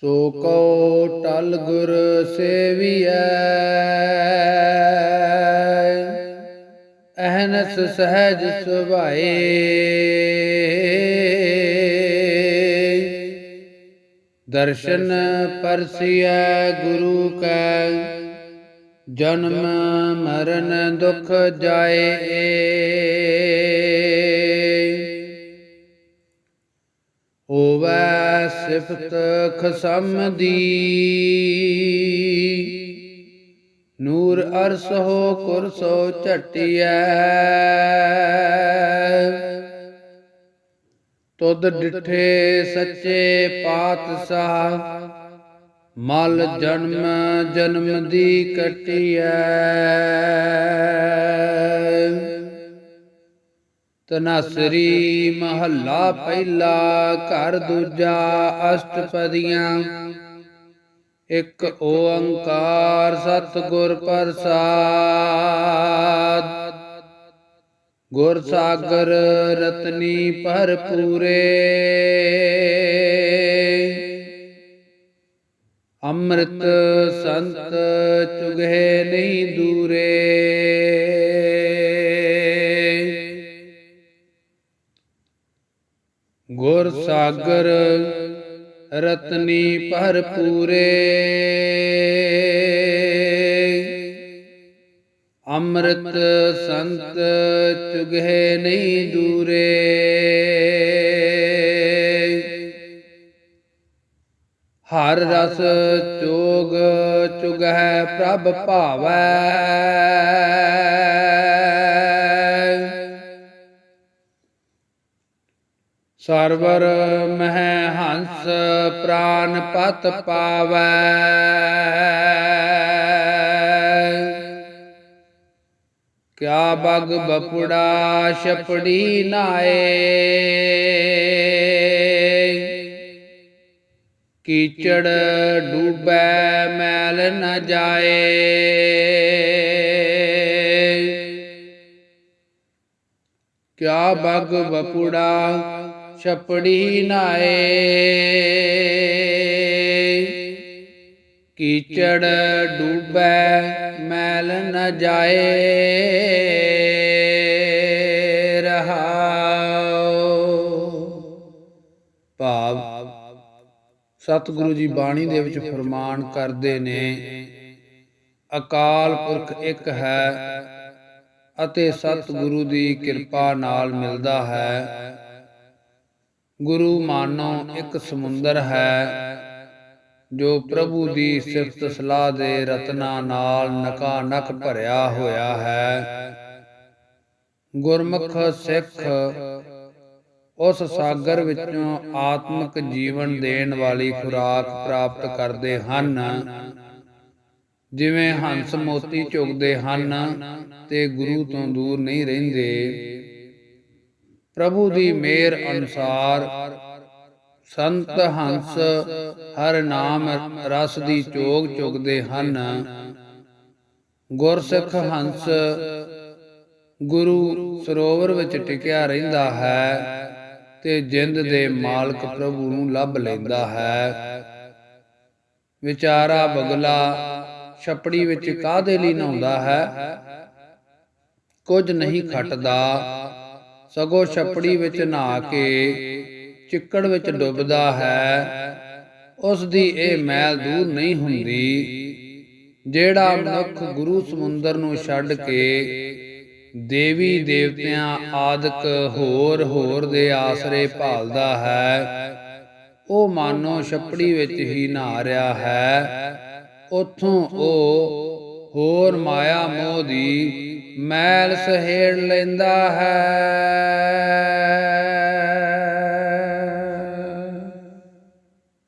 ਸੋ ਕੋ ਟਲ ਗੁਰ ਸੇਵੀਐ। ਅਹਨਸ ਸਹਿਜ ਸੁਭਾਏ। ਦਰਸ਼ਨ ਪਰਸਿਐ ਗੁਰੂ ਕੈ। ਜਨਮ ਮਰਨ ਦੁਖ ਜਾਏ ਸਿਫਤ ਖਸਮ ਦੀ ਨੂਰ ਅਰਸ ਹੋ ਕੁਰਸੋ ਝਟਿਐ। ਤੁਧ ਡਿਠੇ ਸੱਚੇ ਪਾਤਸ਼ਾਹ, ਮਲ ਜਨਮ ਜਨਮ ਦੀ ਕਟਿਐ। ਤਨਸਰੀ ਮਹੱਲਾ ਪਹਿਲਾ ਘਰ ਦੂਜਾ ਅਸ਼ਟਪਦੀਆਂ। ਇੱਕ ਓੰਕਾਰ ਸਤਿਗੁਰ ਪ੍ਰਸਾਦ। ਗੁਰ ਸਾਗਰ ਰਤਨੀ ਭਰਪੂਰੇ। ਅੰਮ੍ਰਿਤ ਸੰਤ ਚੁਗਹਿ ਨਹੀਂ ਦੂਰੇ। ਗੁਰ ਸਾਗਰ ਰਤਨੀ ਭਰਪੂਰੇ। ਅੰਮ੍ਰਿਤ ਸੰਤ ਚੁਗਹਿ ਨਹੀਂ ਦੂਰੇ। ਹਰ ਰਸ ਚੋਗ ਚੁਗਹਿ ਪ੍ਰਭ ਭਾਵੈ। ਸਰਵਰ ਮਹਿ ਹੰਸ ਪ੍ਰਾਨ ਪਤ ਪਾਵੈ। ਕਿਆ ਬਗ ਬਪੁੜਾ ਛਪੜੀ ਨਾਏ। ਕੀਚੜ ਡੂਬੈ ਮੈਲ ਨ ਜਾਏ। ਕਿਆ ਬਗ ਬਪੁੜਾ ਛਪੜੀ ਨਾਏ। ਕੀਚੜ ਡੂਬੈ, ਮੈਲ ਨ ਜਾਏ। ਰਹਾਉ ਭਾਵ, ਸਤਿਗੁਰੂ ਜੀ ਬਾਣੀ ਦੇ ਵਿੱਚ ਫਰਮਾਨ ਕਰਦੇ ਨੇ, ਅਕਾਲ ਪੁਰਖ ਇੱਕ ਹੈ ਅਤੇ ਸਤਿਗੁਰੂ ਦੀ ਕਿਰਪਾ ਨਾਲ ਮਿਲਦਾ ਹੈ। ਗੁਰੂ ਮਾਨੋ ਇੱਕ ਸਮੁੰਦਰ ਹੈ, ਜੋ ਪ੍ਰਭੂ ਦੀ ਸਿਫਤ ਸਲਾਹ ਦੇ ਰਤਨਾ ਨਾਲ ਨਕਾ ਨਕ ਭਰਿਆ ਹੋਇਆ ਹੈ। ਗੁਰਮੁਖ ਸਿੱਖ ਉਸ ਸਾਗਰ ਵਿੱਚੋਂ ਆਤਮਿਕ ਜੀਵਨ ਦੇਣ ਵਾਲੀ ਖੁਰਾਕ ਪ੍ਰਾਪਤ ਕਰਦੇ ਹਨ, ਜਿਵੇਂ ਹੰਸ ਮੋਤੀ ਚੁਗਦੇ ਹਨ ਤੇ ਗੁਰੂ ਤੋਂ ਦੂਰ ਨਹੀਂ ਰਹਿੰਦੇ। ਪ੍ਰਭੂ ਦੀ ਮਿਹਰ ਅਨੁਸਾਰ ਸੰਤ ਹੰਸ ਹਰ ਨਾਮ ਰਸ ਦੀ ਚੋਗ ਚੁਗਦੇ ਹਨ। ਗੁਰਸਿੱਖ ਹੰਸ ਗੁਰੂ ਸਰੋਵਰ ਵਿੱਚ ਟਿਕਿਆ ਰਹਿੰਦਾ ਹੈ ਤੇ ਜਿੰਦ ਦੇ ਮਾਲਕ ਪ੍ਰਭੂ ਨੂੰ ਲੱਭ ਲੈਂਦਾ ਹੈ। ਵਿਚਾਰਾ ਬਗਲਾ ਛਪੜੀ ਵਿੱਚ ਕਾਦੇ ਲਈ ਨਹਾਉਂਦਾ ਹੈ? ਕੁਝ ਨਹੀਂ ਖਟਦਾ। ਸਗੋਂ ਛਪੜੀ ਵਿੱਚ ਨਹਾ ਕੇ, ਚਿੱਕੜ ਵਿੱਚ ਡੁੱਬਦਾ ਹੈ। ਉਸ ਦੀ ਇਹ ਮੈਲ ਦੂਰ ਨਹੀਂ ਹੁੰਦੀ, ਜਿਹੜਾ ਮਨੁੱਖ ਗੁਰੂ ਸਮੁੰਦਰ ਨੂੰ ਛੱਡ ਕੇ ਦੇਵੀ ਦੇਵਤਿਆਂ ਆਦਿਕ ਹੋਰ ਹੋਰ ਦੇ ਆਸਰੇ ਭਾਲਦਾ ਹੈ, ਉਹ ਮਾਨੋ ਛਪੜੀ ਵਿੱਚ ਹੀ ਨਹਾ ਰਿਹਾ ਹੈ। ਉਥੋਂ ਉਹ ਹੋਰ ਮਾਇਆ ਮੋਹ ਦੀ ਮੈਲ ਸਹੇੜ ਲੈਂਦਾ ਹੈ।